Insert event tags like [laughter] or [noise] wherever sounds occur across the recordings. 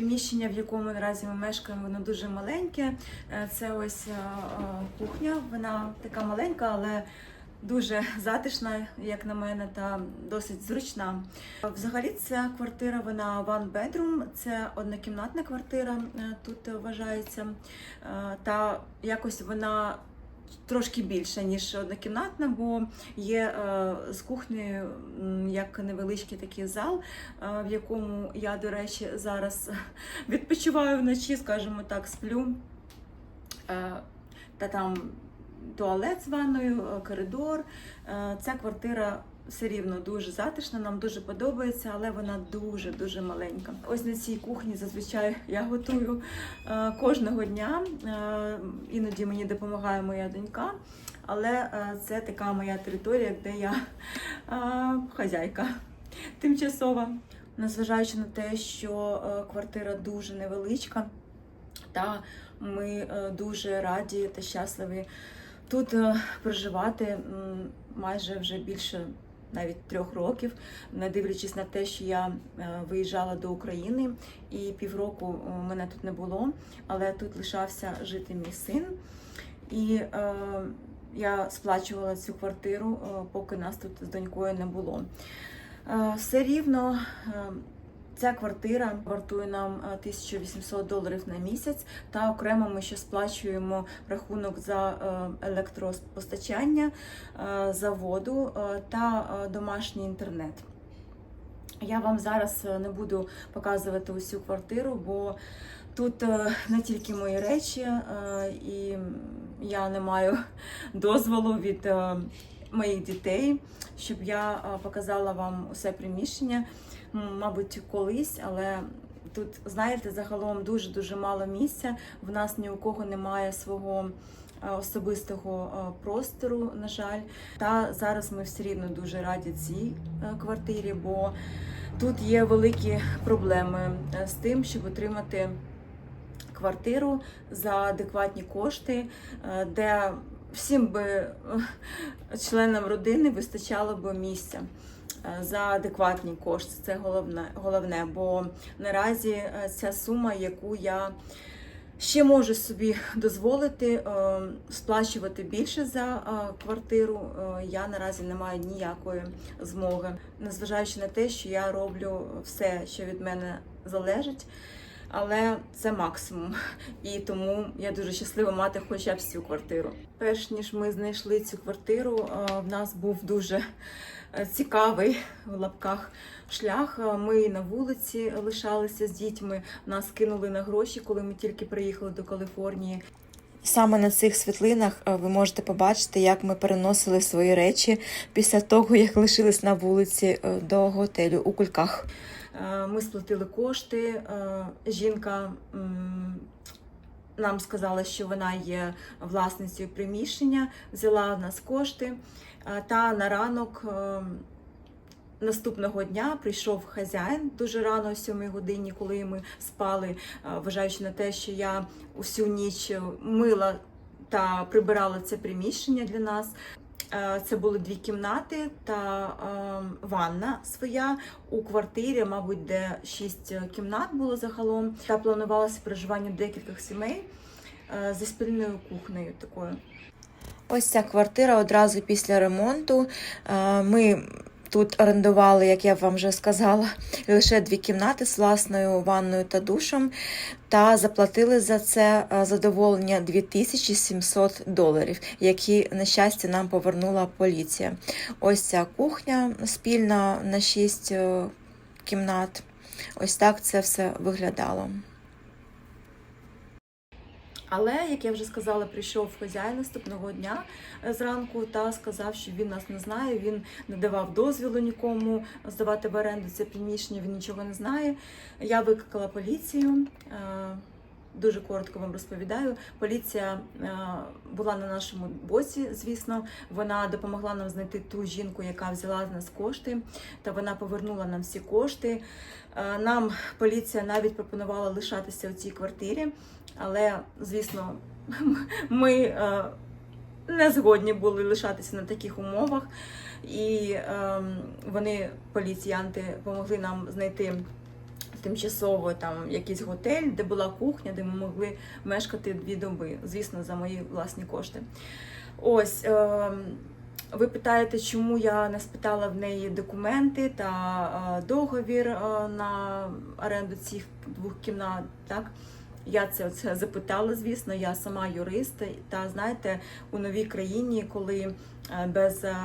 Приміщення, в якому наразі ми мешкаємо, воно дуже маленьке. Е, Це ось е, е, кухня. Вона така маленька, але дуже затишна, як на мене, та досить зручна. Взагалі, ця квартира вона one bedroom, це однокімнатна квартира тут вважається. Та якось вона трошки більше, ніж однокімнатна, бо є е, з кухнею як невеличкий такий зал, е, в якому я, до речі, зараз [laughs] відпочиваю вночі, скажімо так, сплю. Е, Та там туалет з ванною, коридор. Ця квартира все рівно дуже затишна, нам дуже подобається, але вона дуже дуже маленька. Ось на цій кухні зазвичай я готую е, кожного дня. Е, Іноді мені допомагає моя донька, але е, це така моя територія, де я хазяйка тимчасова. Незважаючи на те, що квартира дуже невеличка, та ми дуже раді та щасливі тут проживати майже вже більше навіть трьох років, не дивлячись на те, що я е, виїжджала до України і півроку е, мене тут не було, але тут лишався жити мій син. І е, я сплачувала цю квартиру, е, поки нас тут з донькою не було. Е, Все рівно е, ця квартира вартує нам е, 1800 доларів на місяць, та окремо ми ще сплачуємо рахунок за е, електропостачання, е, за воду е, та е, домашній інтернет. Я вам зараз е, не буду показувати усю квартиру, бо тут е, не тільки мої речі, е, і я не маю [laughs] дозволу від е, моїх дітей, щоб я е, показала вам усе приміщення. Мабуть, колись, але тут, знаєте, загалом дуже-дуже мало місця. В нас ні у кого немає свого е, особистого е, простору, на жаль. Та зараз ми все рівно дуже раді цій е, квартирі, бо тут є великі проблеми з тим, щоб отримати квартиру за адекватні кошти, де всім би членам родини вистачало б місця. Е, За адекватні кошти, це головне, головне, бо наразі е, ця сума, яку я ще можу собі дозволити е, сплачувати більше за квартиру, я наразі не маю ніякої змоги, незважаючи на те, що я роблю все, що від мене залежить. Але це максимум, [laughs] і тому я дуже щаслива мати хоча б цю квартиру. Перш ніж ми знайшли цю квартиру, е, в нас був дуже е, цікавий в лапках шлях. Е, Ми на вулиці лишалися з дітьми. Нас кинули на гроші, коли ми тільки приїхали до Каліфорнії. Саме на цих світлинах ви можете побачити, як ми переносили свої речі після того, як лишились на вулиці до готелю у кульках. Е, Ми сплатили кошти. е, Жінка нам сказала, що вона є власницею приміщення, взяла в нас кошти. Е, Та на ранок наступного дня прийшов хазяїн дуже рано, о 7 годині, коли ми спали, вважаючи на те, що я усю ніч мила та прибирала це приміщення для нас. Е, Це були дві кімнати та е, ванна своя у квартирі, мабуть, де шість кімнат було загалом. Та планувалося проживання декількох сімей за зі спільною кухнею такою. Ось ця квартира одразу після ремонту. Е, Ми тут орендували, як я вам вже сказала, лише дві кімнати з власною ванною та душем, та заплатили за це е, задоволення 2700 доларів, які, на щастя, нам повернула поліція. Ось ця кухня спільна на 6 кімнат. Ось так це все виглядало. Але, як я вже сказала, прийшов хазяїн наступного дня е, зранку та сказав, що він нас не знає. Він не давав дозвілу нікому здавати в оренду це приміщення, він нічого не знає. Я викликала поліцію. Дуже коротко вам розповідаю. Поліція е, була на нашому боці, звісно. Вона допомогла нам знайти ту жінку, яка взяла з нас кошти, та вона повернула нам всі кошти. Е, Нам поліція навіть пропонувала лишатися у цій квартирі, але, звісно, [laughs] ми е, не згодні були лишатися на таких умовах. І е, вони, поліціянти, допомогли нам знайти тимчасово там якийсь готель, де була кухня, де ми могли мешкати дві доби, звісно, за мої власні кошти. Ось. Е- ви питаєте, чому я не спитала в неї документи та е, договір е, на оренду цих двох кімнат, так? Я це, це запитала, звісно, я сама юрист. Та знаєте, у новій країні, коли е, без е,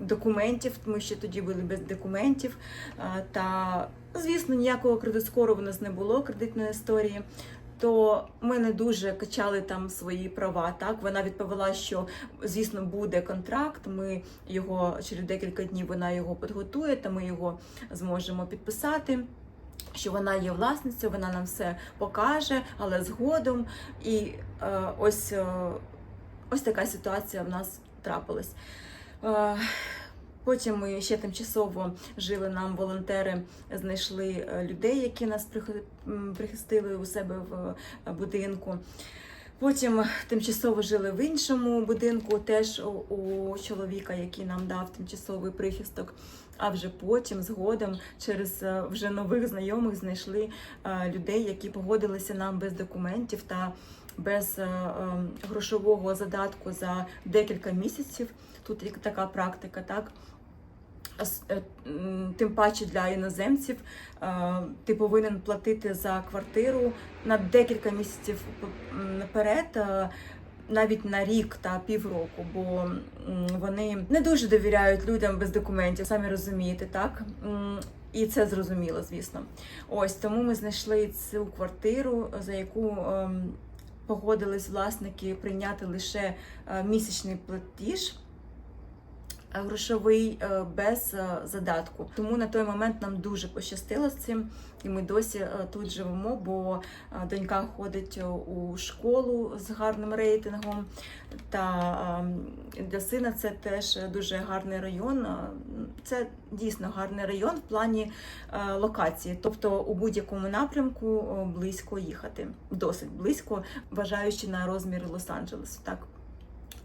документів, ми ще тоді були без документів, е, та звісно, ніякого кредитскору в нас не було кредитної історії. То ми не дуже качали там свої права. Так вона відповіла, що звісно буде контракт. Ми його через декілька днів вона його підготує, та ми його зможемо підписати. Що вона є власницею, вона нам все покаже, але згодом. І е, ось, е, ось така ситуація в нас трапилась. Е, Потім ми ще тимчасово жили. Нам волонтери знайшли е, людей, які нас прихи- прихистили у себе в е, будинку. Потім тимчасово жили в іншому будинку, теж у, чоловіка, який нам дав тимчасовий прихисток. А вже потім, згодом, через е, вже нових знайомих знайшли е, людей, які погодилися нам без документів та без е, грошового задатку за декілька місяців. Тут така практика, так. Е, Тим паче для іноземців е, ти повинен платити за квартиру на декілька місяців наперед, е, навіть на рік та півроку, бо вони не дуже довіряють людям без документів, самі розумієте, так? І це зрозуміло, звісно. Ось тому ми знайшли цю квартиру, за яку ем, погодились власники прийняти лише місячний платіж грошовий е, без е, задатку. Тому на той момент нам дуже пощастило з цим, і ми досі е, тут живемо, бо е, донька ходить е, у школу з гарним рейтингом. Та е, для сина це теж дуже гарний район. Е, Це дійсно гарний район в плані е, локації, тобто у будь-якому напрямку е, близько їхати, досить близько, вважаючи на розмір Лос-Анджелесу. Так.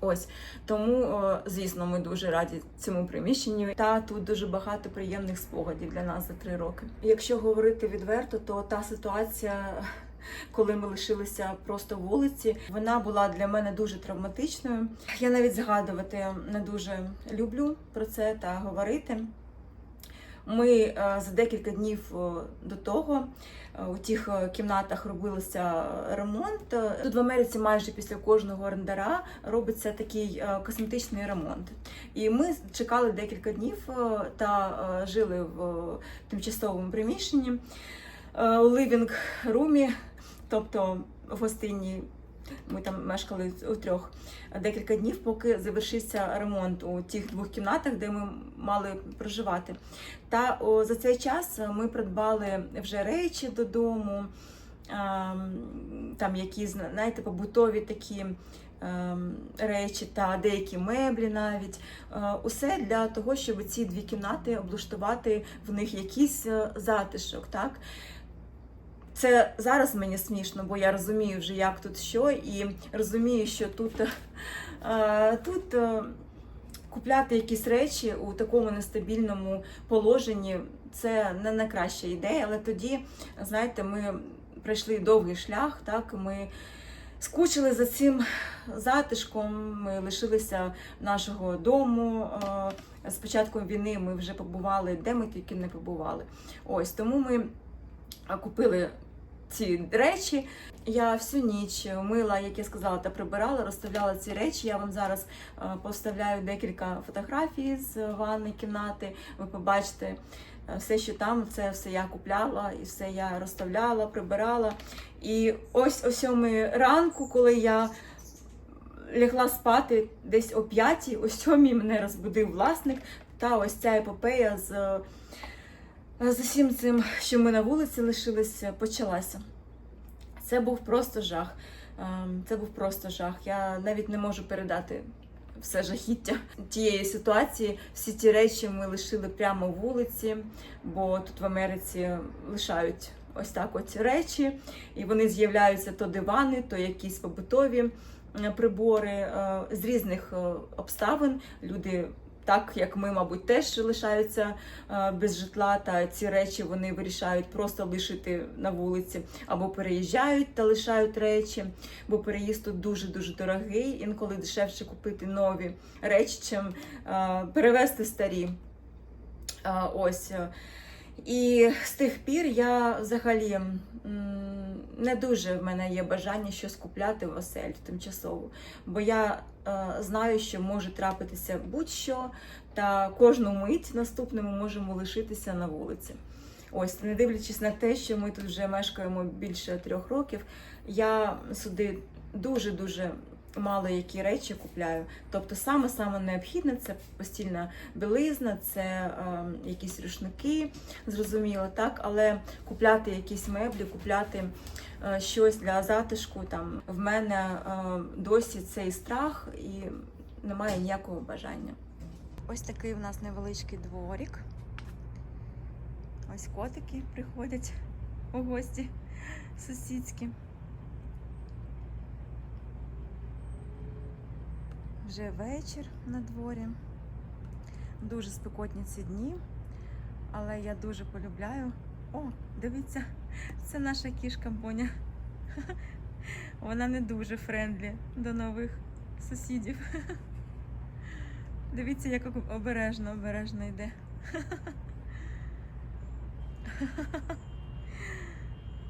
Ось тому, звісно, ми дуже раді цьому приміщенню. Та тут дуже багато приємних спогадів для нас за три роки. Якщо говорити відверто, то та ситуація, коли ми лишилися просто вулиці, вона була для мене дуже травматичною. Я навіть згадувати не дуже люблю про це та говорити. Ми е, за декілька днів е, до того е, у тих кімнатах робився ремонт. Тут в Америці майже після кожного орендара робиться такий косметичний ремонт. І ми чекали декілька днів та жили в тимчасовому приміщенні у living румі, тобто в гостині. Ми там мешкали у трьох декілька днів, поки завершився ремонт у тих двох кімнатах, де ми мали проживати. Та о, за цей час ми придбали вже речі додому, ем, там якісь, знаєте, побутові такі ем, речі та деякі меблі навіть. Е, Усе для того, щоб ці дві кімнати облаштувати в них якийсь е, затишок. так? Це зараз мені смішно, бо я розумію вже, як тут що, і розумію, що тут, е, тут е, купляти якісь речі у такому нестабільному положенні це не найкраща ідея. Але тоді, знаєте, ми пройшли довгий шлях, так ми скучили за цим затишком, ми лишилися нашого дому. Е, З початком війни ми вже побували, де ми тільки не побували. Ось тому ми купили ці речі. Я всю ніч мила, як я сказала, та прибирала, розставляла ці речі. Я вам зараз е, поставляю декілька фотографій з ванної кімнати. Ви побачите е, все, що там, це все я купляла, і все я розставляла, прибирала. І ось о сьомій ранку, коли я лягла спати десь о п'ятій, о сьомій мене розбудив власник. Та ось ця епопея з, з усім цим, що ми на вулиці лишилися, почалася. Це був просто жах. Ем, Це був просто жах. Я навіть не можу передати все жахіття тієї ситуації. Всі ті речі ми лишили прямо вулиці, бо тут в Америці лишають ось так от речі, і вони з'являються то дивани, то якісь побутові е, прибори е, з різних е, обставин. Люди так як ми, мабуть, теж лишаються е, без житла, та ці речі вони вирішають просто лишити на вулиці або переїжджають та лишають речі, бо переїзд тут дуже дуже дорогий. Інколи дешевше купити нові речі, чим е, перевезти старі. Е, Ось. І з тих пір я взагалі не дуже в мене є бажання щось купляти в оселю тимчасово, бо я е, знаю, що може трапитися будь-що, та кожну мить наступну ми можемо лишитися на вулиці. Ось, не дивлячись на те, що ми тут вже мешкаємо більше трьох років, я сюди дуже-дуже мало які речі купляю. Тобто саме саме необхідне це постільна білизна, це е, якісь рушники, зрозуміло, так, але купляти якісь меблі, купляти е, щось для затишку. Там в мене е, досі цей страх і немає ніякого бажання. Ось такий в нас невеличкий дворик. Ось котики приходять у гості сусідські. Вже вечір на дворі. Дуже спекотні ці дні, але я дуже полюбляю. О, дивіться, це наша кішка Боня. [laughs] Вона не дуже френдлі до нових сусідів. [laughs] Дивіться, як обережно, обережно йде. [laughs]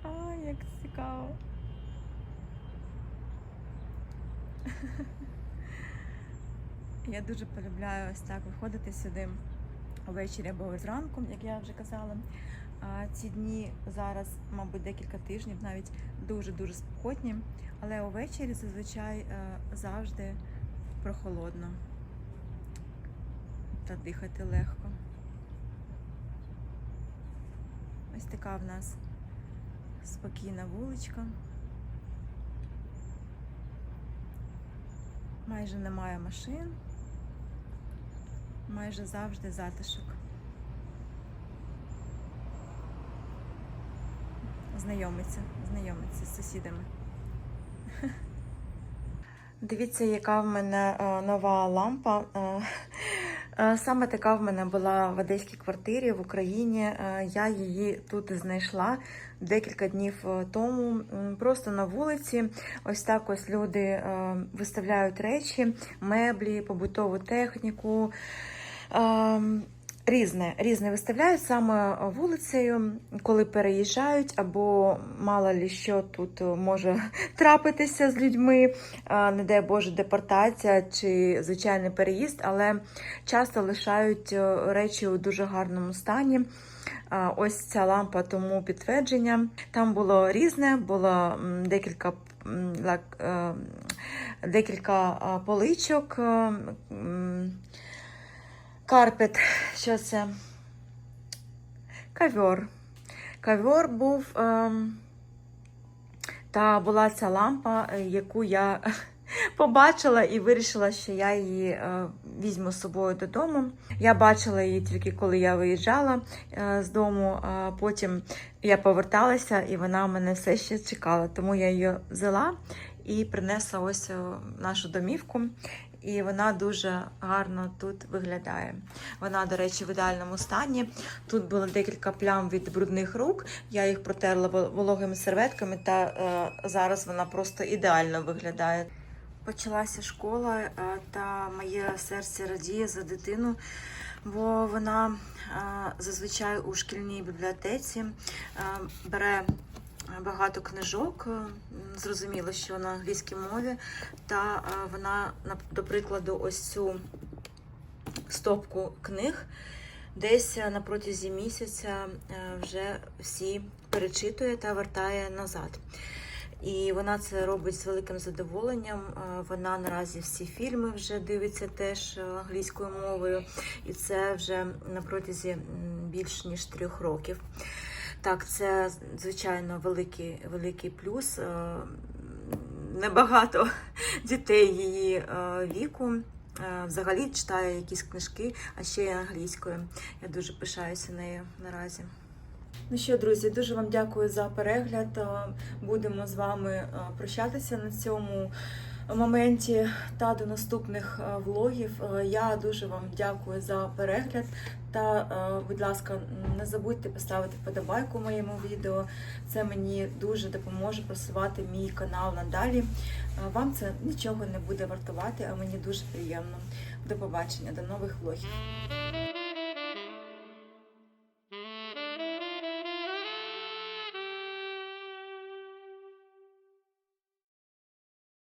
Ай, як цікаво. Я дуже полюбляю ось так виходити сюди ввечері або зранку, як я вже казала. А ці дні зараз, мабуть, декілька тижнів, навіть дуже-дуже спекотні, але увечері зазвичай е, завжди прохолодно та дихати легко. Ось така в нас спокійна вуличка. Майже немає машин, майже завжди затишок. Знайомиться, знайомиться з сусідами. [laughs] Дивіться, яка в мене е, нова лампа. Е, е, Саме така в мене була в одеській квартирі в Україні. Я її тут знайшла декілька днів тому. Просто на вулиці. Ось так ось люди виставляють речі, меблі, побутову техніку. Ем, Різне, різне виставляють саме вулицею, коли переїжджають, або мало лі що тут може [laughs] трапитися з людьми, не дай Боже, депортація чи звичайний переїзд, але часто лишають е, речі у дуже гарному стані. Ось ця лампа тому підтвердження. Там було різне, було декілька. м, лак- е, Декілька поличок, е, м, Карпет, що це? Ковер. Ковер був. ем, та була ця лампа, е, яку я [laughs] побачила і вирішила, що я її е, візьму з собою додому. Я бачила її тільки коли я виїжджала е, з дому, потім я поверталася і вона мене все ще чекала. Тому я її взяла і принесла ось в нашу домівку. І вона дуже гарно тут виглядає. Вона, до речі, в ідеальному стані. Тут було декілька плям від брудних рук. Я їх протерла вологими серветками, та е, зараз вона просто ідеально виглядає. Почалася школа, е, та моє серце радіє за дитину, бо вона е, зазвичай у шкільній бібліотеці е, бере багато книжок. е, Зрозуміло, що на англійській мові, та е, вона, до прикладу, ось цю стопку книг десь е, на протязі місяця вже всі перечитує та вертає назад. І вона це робить з великим задоволенням. Вона наразі всі фільми вже дивиться теж англійською мовою, і це вже на протязі більш ніж трьох років. Так, це звичайно великий, великий плюс. Е, Небагато [laughs] дітей її е, віку. е, Взагалі читає якісь книжки, а ще й англійською. Я дуже пишаюся нею наразі. Ну що, друзі, дуже вам дякую за перегляд. Будемо з вами прощатися на цьому. моменті та до наступних влогів. Я дуже вам дякую за перегляд. Та, е, будь ласка, не забудьте поставити вподобайку моєму відео. Це мені дуже допоможе просувати мій канал надалі. Е, Вам це нічого не буде вартувати, а мені дуже приємно. До побачення, до нових влогів.